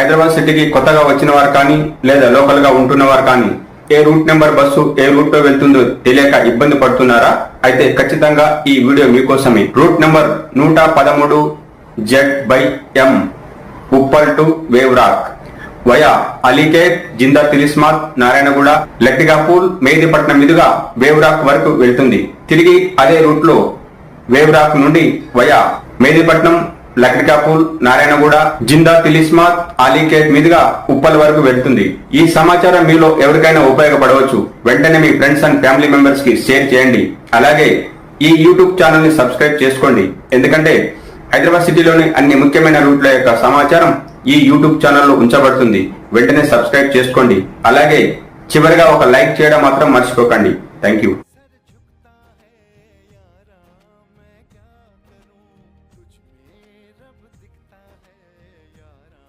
హైదరాబాద్ సిటీకి కొత్తగా వచ్చిన వారు కానీ లేదా లోకల్గా ఉంటున్న వారు కానీ ఏ రూట్ నెంబర్ బస్సు ఏ రూట్లో వెళ్తుందో తెలియక ఇబ్బంది పడుతున్నారా? అయితే ఖచ్చితంగా ఈ వీడియో మీకోసమే. రూట్ నెంబర్ నూట పదమూడు Z by M Uppal to Waverock. Via Ali Cafe Zinda Tilismath Narayanaguda Lakdikapul Mehdipatnam మీదుగా వేవ్రాక్ వరకు వెళ్తుంది. తిరిగి అదే రూట్లో వేవ్రాక్ నుండి via Mehdipatnam Lakdikapul Narayanaguda Zinda Tilismath Ali Cafe మీదుగా ఉప్పల్ వరకు వెళ్తుంది. ఈ సమాచారం మీలో ఎవరికైనా ఉపయోగపడవచ్చు. వెంటనే మీ ఫ్రెండ్స్ అండ్ ఫ్యామిలీ మెంబర్స్కి షేర్ చేయండి. అలాగే ఈ యూట్యూబ్ ఛానల్ని సబ్స్క్రైబ్ చేసుకోండి. ఎందుకంటే హైదరాబాద్ సిటీలోని అన్ని ముఖ్యమైన రూట్ల యొక్క సమాచారం ఈ యూట్యూబ్ ఛానల్లో ఉంచబడుతుంది. వెంటనే సబ్స్క్రైబ్ చేసుకోండి. అలాగే చివరిగా ఒక లైక్ చేయడం మాత్రం మర్చిపోకండి. Thank you.